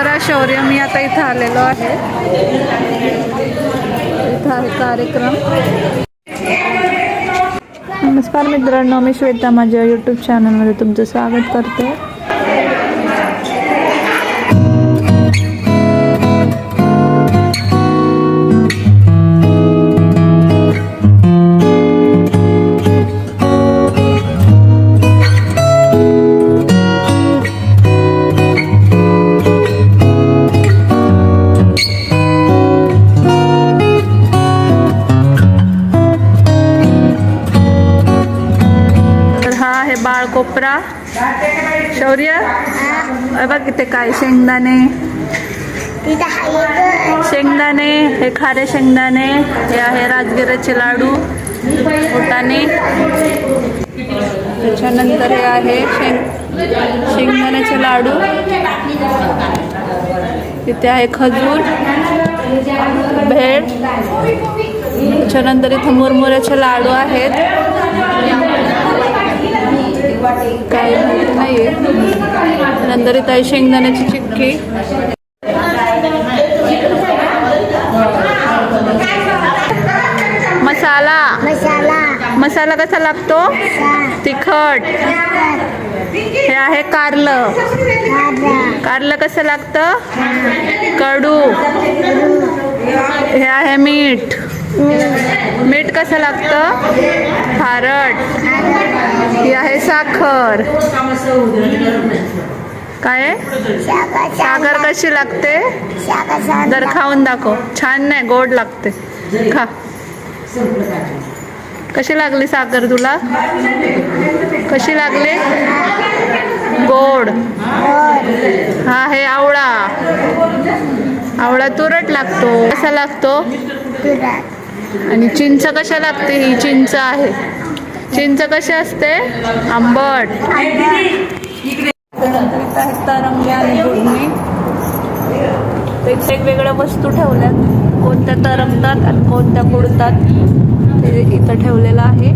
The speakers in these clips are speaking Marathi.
तर शौर्य मी आता इथं आलेलो आहे. इथं आहे कार्यक्रम. नमस्कार मित्रांनो मी श्वेता माझ्या यूट्यूब चॅनलमध्ये तुमचं स्वागत करते. कोपरा. शौर्य. अ बघ इथे काय शेंगदाणे. शेंगदाणे. हे खारे शेंगदाणे. हे आहे राजगिराचे लाडू. फुटाणे त्याच्यानंतर हे आहे शेंग शेंगदाण्याचे लाडू. इथे आहे खजूर. भेळ. त्याच्यानंतर इथं मुरमुऱ्याचे लाडू आहेत. काही माहिती नाहीये नंतर इथं आहे शेंगदाण्याची चिक्की मसाला. मसाला. मसाला कसा लागतो? तिखट. हे आहे कारलं. कारलं कसं लागतं? कडू. हे आहे मीठ. मीठ कसं लागतं? खारट. ही आहे साखर. काय? साखर कशी लागते? जर खाऊन दाखव. छान नाही गोड लागते. खा. कशी लागली साखर तुला? कशी लागली? गोड. हा आहे आवळा. आवळा तुरट लागतो. कसा लागतो? आणि चिंच कशा लागते? ही चिंच आहे. चिंच कशी असते? आंबट. तरंगी आणि गुडणी वेगवेगळ्या वस्तू ठेवल्यात. कोणत्या तरंगतात आणि कोणत्या बुडतात ते इथं ठेवलेलं आहे.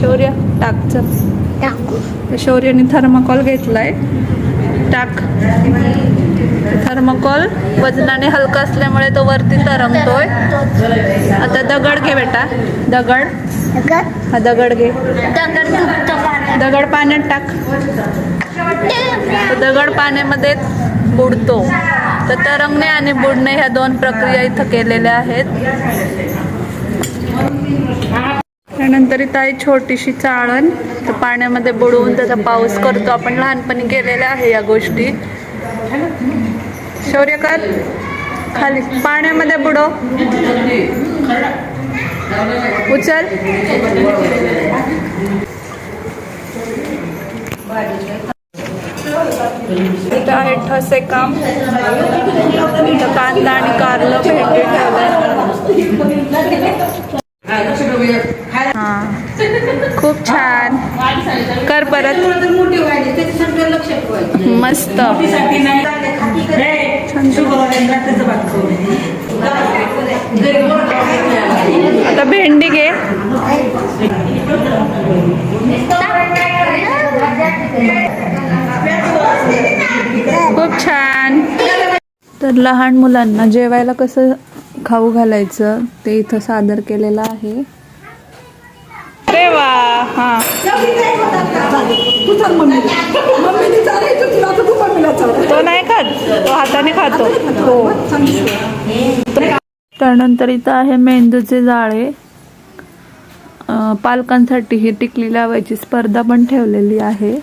शौर्य टाकचं. शौर्याने थर्माकॉल घेतलाय. टाक. थर्माकॉल वजनाने हलका असल्यामुळे तो वरती तरंगतोय. आता दगड घे बेटा. दगड. हा दगड घे. दगड पाण्यात. टाक. दगड पाण्यामध्ये बुडतो. तर तरंगणे आणि बुडणे ह्या दोन प्रक्रिया इथं केलेल्या आहेत. त्यानंतर इथं आहे छोटीशी चाळण. तर पाण्यामध्ये बुडवून त्याचा पाऊस करतो. आपण लहानपणी केलेल्या आहे या गोष्टी. शौर्यकर खाली. पाण्यामध्ये बुडव. उचल. इथं आहे ठसे काम. इथं कांदा आणि कारलं भेंडी ठेवलंय. हा. खूप छान. कर परत. मस्त. आता भेंडी घे खूप छान. तर लहान मुलांना जेवायला कसं खाऊ घालायचं ते इथं सादर केलेलं आहे. अरे वा हा. तो नाही खात तो हाताने खातो. हो. त्यानंतर इथं आहे मेंदूचे जाळे. पालकांसाठी ही टिकली लावायची स्पर्धा पण ठेवलेली आहे.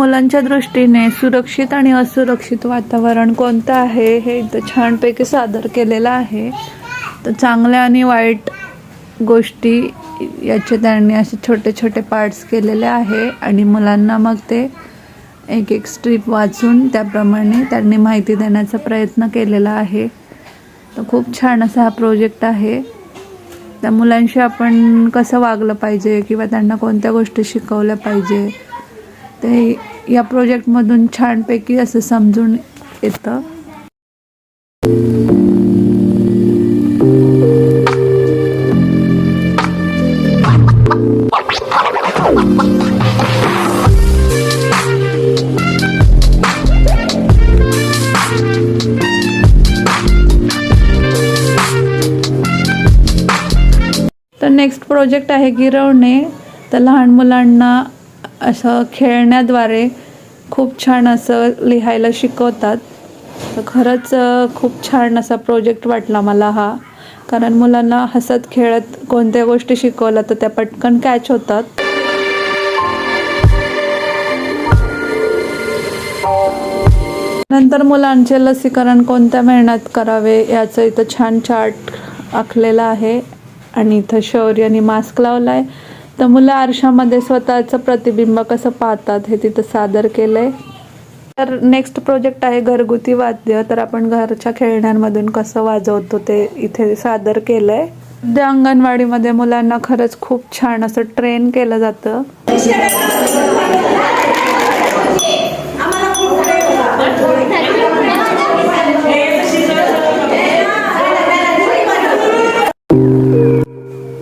मुलांच्या दृष्टीने सुरक्षित आणि असुरक्षित वातावरण कोणतं आहे हे इथं छानपैकी सादर केलेलं आहे. तर चांगल्या आणि वाईट गोष्टी याचे त्यांनी असे छोटे छोटे पार्ट्स केलेले आहे आणि मुलांना मग ते एक एक स्ट्रीप वाचून त्याप्रमाणे त्यांनी माहिती देण्याचा प्रयत्न केलेला आहे. तर खूप छान असा हा प्रोजेक्ट आहे. त्या मुलांशी आपण कसं वागलं पाहिजे किंवा त्यांना कोणत्या गोष्टी शिकवल्या पाहिजे ते या प्रोजेक्टमधून छानपैकी असं समजून येतं. तर नेक्स्ट प्रोजेक्ट आहे गिरवणे तर लहान मुलांना असं खेळण्याद्वारे खूप छान असं लिहायला शिकवतात. तर खरंच खूप छान असा प्रोजेक्ट वाटला मला हा. कारण मुलांना हसत खेळत कोणत्या गोष्टी शिकवल्या तर त्या पटकन कॅच होतात. नंतर मुलांचे लसीकरण कोणत्या महिन्यात करावे याचं इथं छान चार्ट आखलेला आहे. आणि इथं शौर्याने मास्क लावला आहे तर मुलं आरशामध्ये स्वतःचं प्रतिबिंब कसं पाहतात हे तिथं सादर केलं आहे तर नेक्स्ट प्रोजेक्ट आहे घरगुती वाद्य. तर आपण घरच्या खेळण्यांमधून कसं वाजवतो ते इथे सादर केलं आहे सध्या अंगणवाडीमध्ये मुलांना खरंच खूप छान असं ट्रेन केलं जातं.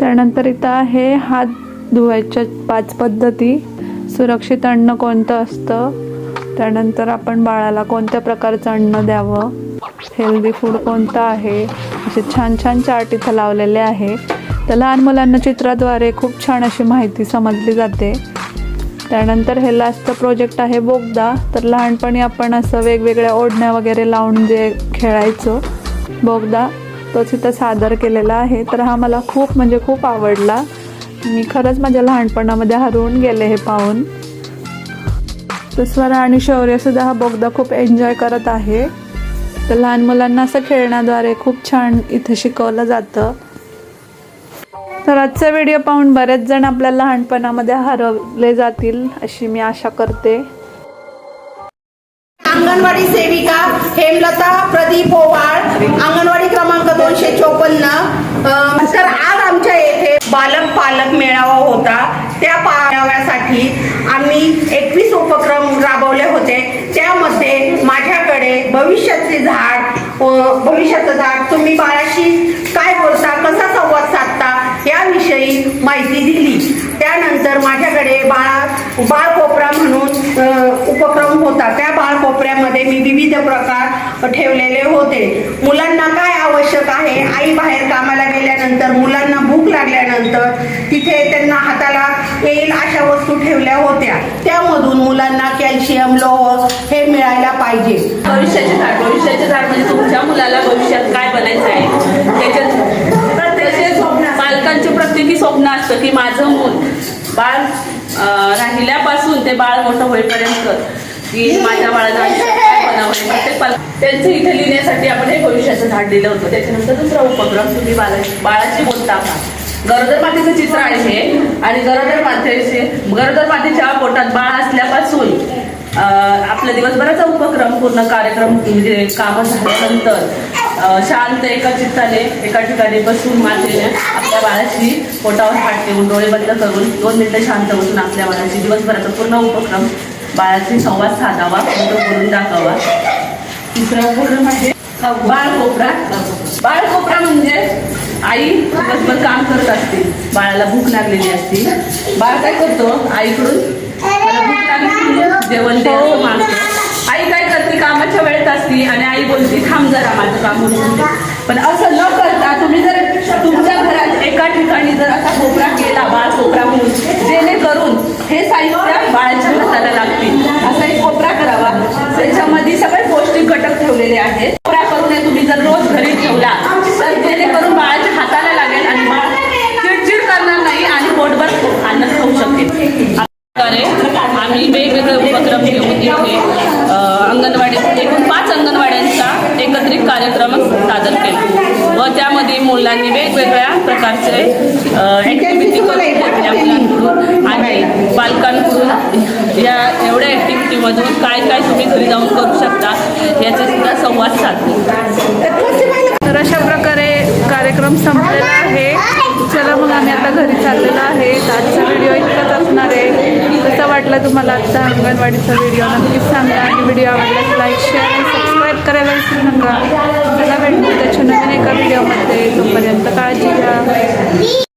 त्यानंतर इथं आहे हात धुवायच्या पाच पद्धती. सुरक्षित अन्न कोणतं असतं? त्यानंतर आपण बाळाला कोणत्या प्रकारचं अन्न द्यावं? हेल्दी फूड कोणतं आहे? असे छान छान चार्ट इथं लावलेले आहे. तर लहान मुलांना चित्राद्वारे खूप छान अशी माहिती समजली जाते. त्यानंतर हे लास्ट प्रोजेक्ट आहे बोगदा. तर लहानपणी आपण असं वेगवेगळ्या ओढण्या वगैरे लावून जे खेळायचो बोगदा तोच इथं सादर केलेला आहे. तर हा मला खूप म्हणजे खूप आवडला. मी खरंच माझ्या लहानपणामध्ये हरवून गेले हे पाहून. तर स्वरा आणि शौर्यसुद्धा हा बोगदा खूप एन्जॉय करत आहे. तर लहान मुलांना असं खेळण्याद्वारे खूप छान इथं शिकवलं जातं. तर आजचा व्हिडिओ पाहून बरेच जण आपल्या लहानपणामध्ये हरवले जातील अशी मी आशा करते. अंगणवाडी सेविका हेमलता प्रदीप पोवाळ अंगणवाडी क्रमांक दोनशे चोपन्न तर आज आमच्या येथे बालक पालक मेळावा होता. त्या पाळाव्यासाठी आम्ही एकवीस उपक्रम राबवले होते. त्यामध्ये माझ्याकडे भविष्याचे झाड व भविष्याचं झाड तुम्ही बाळाशी काय बोलता कसा संवाद साधता याविषयी माहिती दिली. त्यानंतर माझ्याकडे बाळा बाळ कोपरा म्हणून उपक्रम होता. त्या बाळ कोपऱ्यामध्ये मी विविध प्रकार ठेवलेले होते. मुलांना काय आवश्यक आहे? आई बाहेर कामाला गेल्यानंतर मुलांना भूक लागल्यानंतर तिथे त्यांना हाताला येईल अशा वस्तू ठेवल्या होत्या. त्यामधून मुलांना कॅल्शियम लोह हे मिळायला पाहिजे. भविष्याचे झाड भविष्याचे झाड म्हणजे तुमच्या मुलाला भविष्यात काय बनायचं आहे? त्याच्यात पालकांचे प्रत्येकी स्वप्न असतं की माझं मूल बाळ राहिल्यापासून ते बाळ मोठं होईपर्यंत की माझ्या बाळाला प्रत्येक त्यांचं इथे लिहिण्यासाठी आपण हे भविष्याचं झाड दिलं होतं. त्याच्यानंतर दुसरा उपक्रम तुम्ही बाला बाळाची बोलता आहात. गरोदर मातेचं चित्र आहे हे. आणि गरोदर मातेचे गरोदर मातेच्या पोटात बाळ असल्यापासून आपल्या दिवसभराचा उपक्रम पूर्ण कार्यक्रम म्हणजे कामं झाल्यानंतर शांत एका चित्ताने एका ठिकाणी बसून मातेने आपल्या बाळाशी पोटावर हात ठेवून डोळे बंद करून दोन मिनिटं शांत बसून आपल्या बाळाशी दिवसभराचा पूर्ण उपक्रम बाळाशी संवाद साधावा फोटो करून दाखवा. तिसरा उपक्रम आहे बाळ कोपरा. बाळ कोपरा म्हणजे आई दिवसभर काम करत असते बाळाला भूक लागलेली असते. बाळ काय करतो आईकडून मला जेवण दे मागतो. आई काय करते? कामाच्या वेळेत असते आणि आई बोलते थांब जरा माझं काम होऊन पण असं न करता तुम्ही जर तुमच्या घरात एका ठिकाणी जर असा कोपरा केला बाळ कोपरा म्हणून जेणेकरून हे साहित्य बाळाच्या हाताला लागतं असा एक कोपरा करावा त्याच्यामध्ये सगळे पौष्टिक घटक ठेवलेले आहेत कोपरा करून हे तुम्ही जर रोज घरी ठेवला तर जेणेकरून बाळाच्या हाताला लागेल आणि बाळ चिडचिड करणार नाही आणि पोटभर अन्न खाऊ शकेल प्रकारे आम्ही वेगवेगळे उपक्रम घेऊन इथे अंगणवाडी एकूण पाच अंगणवाड्यांचा एकत्रित कार्यक्रम सादर केला. व त्यामध्ये मुलांनी वेगवेगळ्या प्रकारचे ॲक्टिव्हिटी करून घेतल्या मुलांकडून आणि पालकांकडून या एवढ्या ॲक्टिव्हिटीमधून काय काय तुम्ही घरी जाऊन करू शकता याचा सुद्धा संवाद साधला. तर अशा प्रकारे कार्यक्रम संपलेला आहे. चला मग आम्ही आता घरी चाललेलो आहे. आजचा व्हिडिओ इतकाच असणार आहे. कसा वाटला तुम्हाला आजचा अंगणवाडीचा व्हिडिओ नक्कीच सांगा. आणि व्हिडिओ आवडल्यास लाईक शेअर आणि सबस्क्राईब करायला विसरू नका. चला भेटू त्याच्या नवीन एका व्हिडिओमध्ये तोपर्यंत काळजी घ्या.